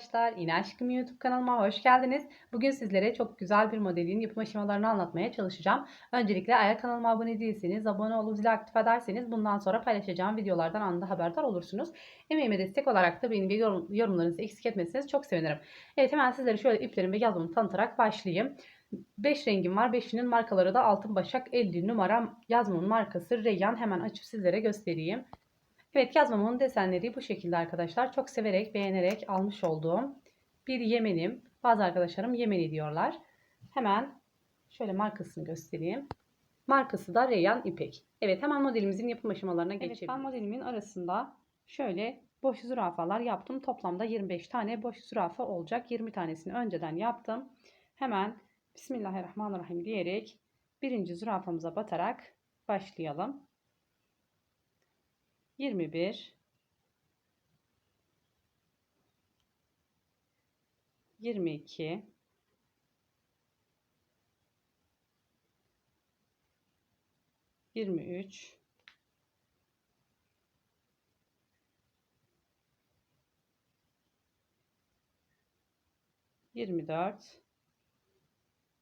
Arkadaşlar yine Aşkım YouTube kanalıma hoş geldiniz. Bugün sizlere çok güzel bir modelin yapım aşamalarını anlatmaya çalışacağım. Öncelikle eğer kanalıma abone değilseniz, abone olup zili aktif ederseniz bundan sonra paylaşacağım videolardan anında haberdar olursunuz. Emeğime destek olarak da benim yorum, yorumlarınızı eksik etmezseniz çok sevinirim. Evet hemen sizlere şöyle iplerimi ve yazmamı tanıtarak başlayayım. 5 rengim var. 5'inin markaları da Altın Başak 50 numara yazmamın markası Reyyan. Hemen açıp sizlere göstereyim. Evet yazmamın desenleri bu şekilde arkadaşlar. Çok severek, beğenerek almış olduğum bir Yemenim. Bazı arkadaşlarım Yemeni diyorlar. Hemen şöyle markasını göstereyim. Markası da Reyyan İpek. Evet hemen modelimizin yapım aşamalarına geçelim. Evet ben modelimin arasında şöyle boş zürafalar yaptım. Toplamda 25 tane boş zürafa olacak. 20 tanesini önceden yaptım. Hemen Bismillahirrahmanirrahim diyerek birinci zürafamıza batarak başlayalım. 21 22 23 24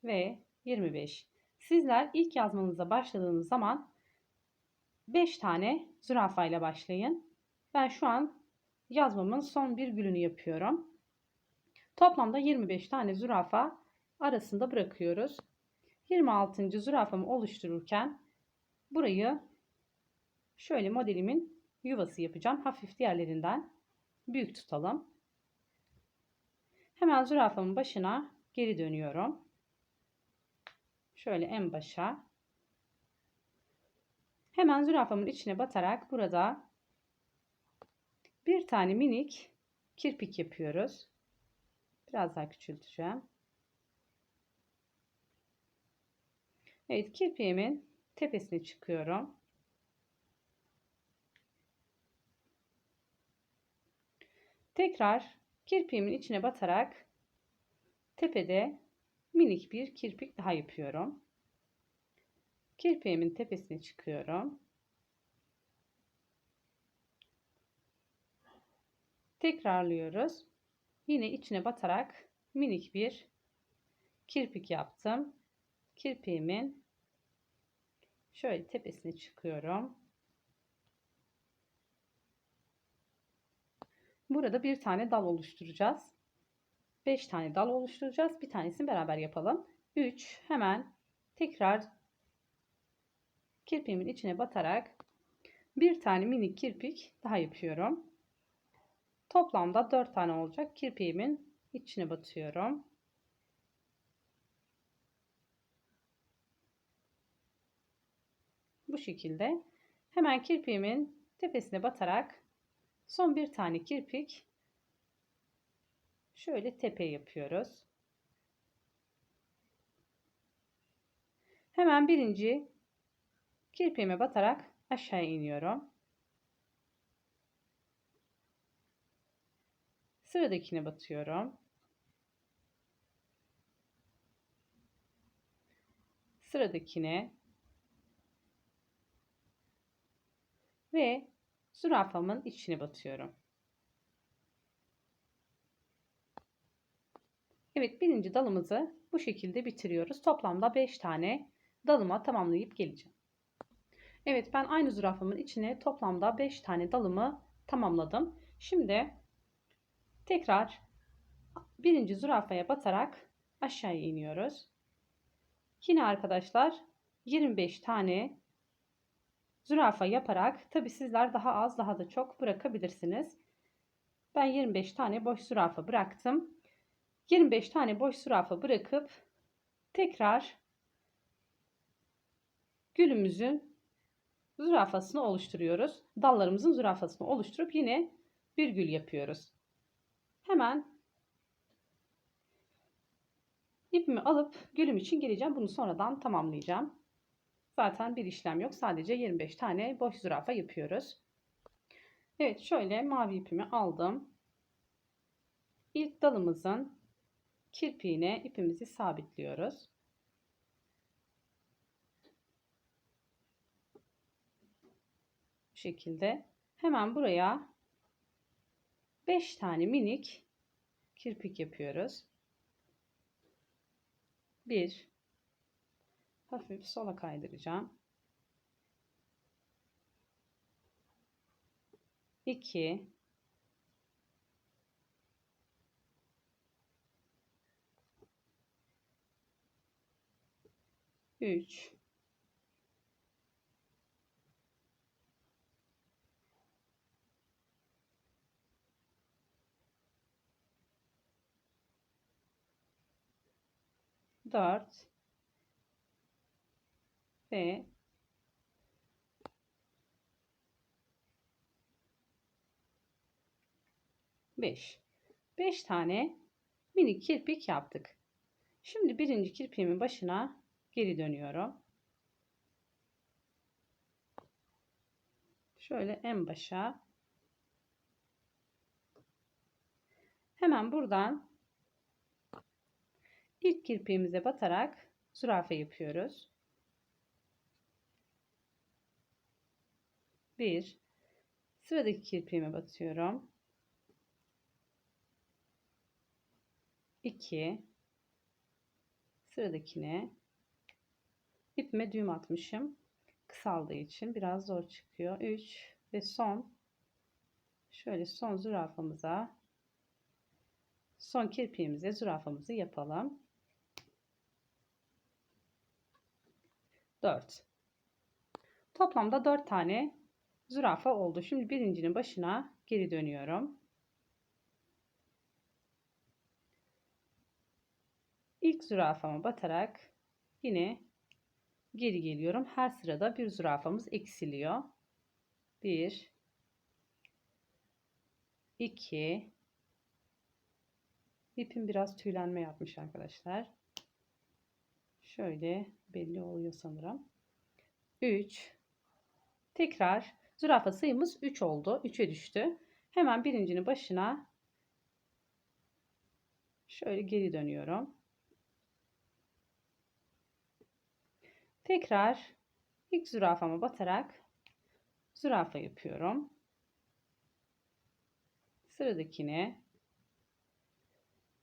ve 25. Sizler ilk yazmanıza başladığınız zaman 5 tane zürafa ile başlayın. Ben şu an yazmamın son bir gülünü yapıyorum. Toplamda 25 tane zürafa arasında bırakıyoruz. 26. zürafamı oluştururken burayı şöyle modelimin yuvası yapacağım. Hafif diğerlerinden büyük tutalım. Hemen zürafamın başına geri dönüyorum. Şöyle en başa Hemen zürafamın içine batarak burada bir tane minik kirpik yapıyoruz. Biraz daha küçülteceğim. Evet kirpiğimin tepesine çıkıyorum. Tekrar kirpiğimin içine batarak tepede minik bir kirpik daha yapıyorum. Kirpiğimin tepesine çıkıyorum. Tekrarlıyoruz. Yine içine batarak minik bir kirpik yaptım. Kirpiğimin şöyle tepesine çıkıyorum. Burada bir tane dal oluşturacağız. 5 tane dal oluşturacağız. Bir tanesini beraber yapalım. 3 hemen tekrar kirpiğimin içine batarak bir tane minik kirpik daha yapıyorum. Toplamda 4 tane olacak kirpiğimin içine batıyorum. Bu şekilde hemen kirpiğimin tepesine batarak son bir tane kirpik şöyle tepe yapıyoruz. Hemen birinci Kirpiğime batarak aşağı iniyorum. Sıradakine batıyorum. Sıradakine ve zürafamın içine batıyorum. Evet birinci dalımızı bu şekilde bitiriyoruz. Toplamda 5 tane dalıma tamamlayıp geleceğim. Evet ben aynı zürafamın içine toplamda 5 tane dalımı tamamladım. Şimdi tekrar birinci zürafaya batarak aşağıya iniyoruz. Yine arkadaşlar 25 tane zürafa yaparak tabi sizler daha az daha da çok bırakabilirsiniz. Ben 25 tane boş zürafa bıraktım. 25 tane boş zürafa bırakıp tekrar gülümüzün zürafasını oluşturuyoruz. Dallarımızın zürafasını oluşturup yine virgül yapıyoruz. Hemen ipimi alıp gülüm için geleceğim. Bunu sonradan tamamlayacağım. Zaten bir işlem yok. Sadece 25 tane boş zürafa yapıyoruz. Evet şöyle mavi ipimi aldım. İlk dalımızın kirpiğine ipimizi sabitliyoruz. Şekilde. Hemen buraya 5 tane minik kirpik yapıyoruz. 1 hafif sola kaydıracağım. 2 3 4 ve 5. 5 tane minik kirpik yaptık. Şimdi birinci kirpiğimin başına geri dönüyorum. Şöyle en başa. Hemen buradan ilk kirpiğimize batarak zürafa yapıyoruz. 1 Sıradaki kirpiğime batıyorum. 2 Sıradakine ipime düğüm atmışım. Kısaldığı için biraz zor çıkıyor. 3 ve son şöyle son zürafamıza son kirpiğimize zürafamızı yapalım. 4 Toplamda 4 tane zürafa oldu. Şimdi birincinin başına geri dönüyorum. İlk zürafama batarak yine geri geliyorum. Her sırada bir zürafamız eksiliyor. 1 2 İpim biraz tüylenme yapmış arkadaşlar. Şöyle belli oluyor sanırım. 3 Tekrar zürafa sayımız 3 oldu. 3'e düştü. Hemen birincinin başına şöyle geri dönüyorum. Tekrar ilk zürafama batarak zürafa yapıyorum. Sıradakine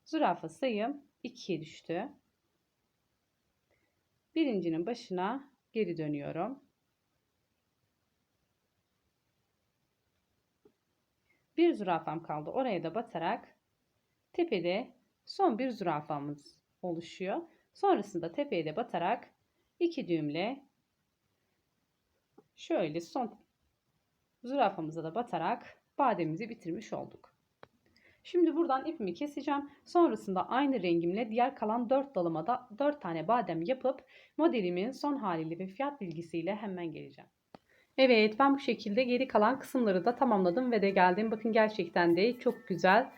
zürafa sayım 2'ye düştü. Birincinin başına geri dönüyorum. Bir zürafam kaldı. Oraya da batarak tepede son bir zürafamız oluşuyor. Sonrasında tepeye de batarak iki düğümle şöyle son zürafamıza da batarak bademimizi bitirmiş olduk. Şimdi buradan ipimi keseceğim. Sonrasında aynı rengimle diğer kalan 4 dalıma da 4 tane badem yapıp modelimin son haliyle ve fiyat bilgisiyle hemen geleceğim. Evet ben bu şekilde geri kalan kısımları da tamamladım ve de geldim. Bakın gerçekten de çok güzel,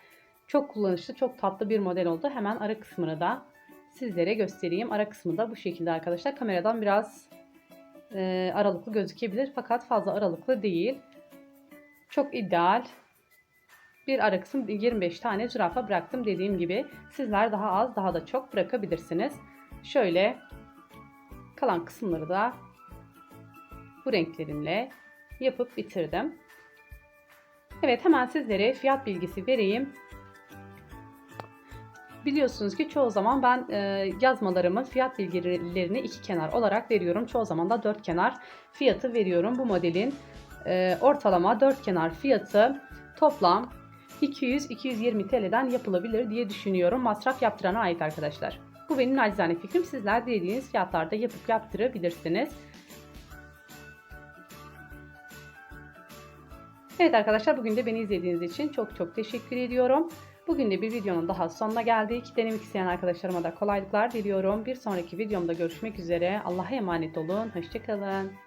çok kullanışlı, çok tatlı bir model oldu. Hemen ara kısmını da sizlere göstereyim. Ara kısmı da bu şekilde arkadaşlar. Kameradan biraz e, aralıklı gözükebilir fakat fazla aralıklı değil. Çok ideal. Bir ara kısım 25 tane zürafa bıraktım dediğim gibi. Sizler daha az daha da çok bırakabilirsiniz. Şöyle kalan kısımları da bu renklerimle yapıp bitirdim. Evet hemen sizlere fiyat bilgisi vereyim. Biliyorsunuz ki çoğu zaman ben e, yazmalarımın fiyat bilgilerini iki kenar olarak veriyorum. Çoğu zaman da dört kenar fiyatı veriyorum. Bu modelin e, ortalama dört kenar fiyatı toplam 200-220 TL'den yapılabilir diye düşünüyorum. Masraf yaptırana ait arkadaşlar. Bu benim nacizane fikrim. Sizler dilediğiniz fiyatlarda yapıp yaptırabilirsiniz. Evet arkadaşlar bugün de beni izlediğiniz için çok çok teşekkür ediyorum. Bugün de bir videonun daha sonuna geldik. Denemek isteyen arkadaşlarıma da kolaylıklar diliyorum. Bir sonraki videomda görüşmek üzere. Allah'a emanet olun. Hoşçakalın.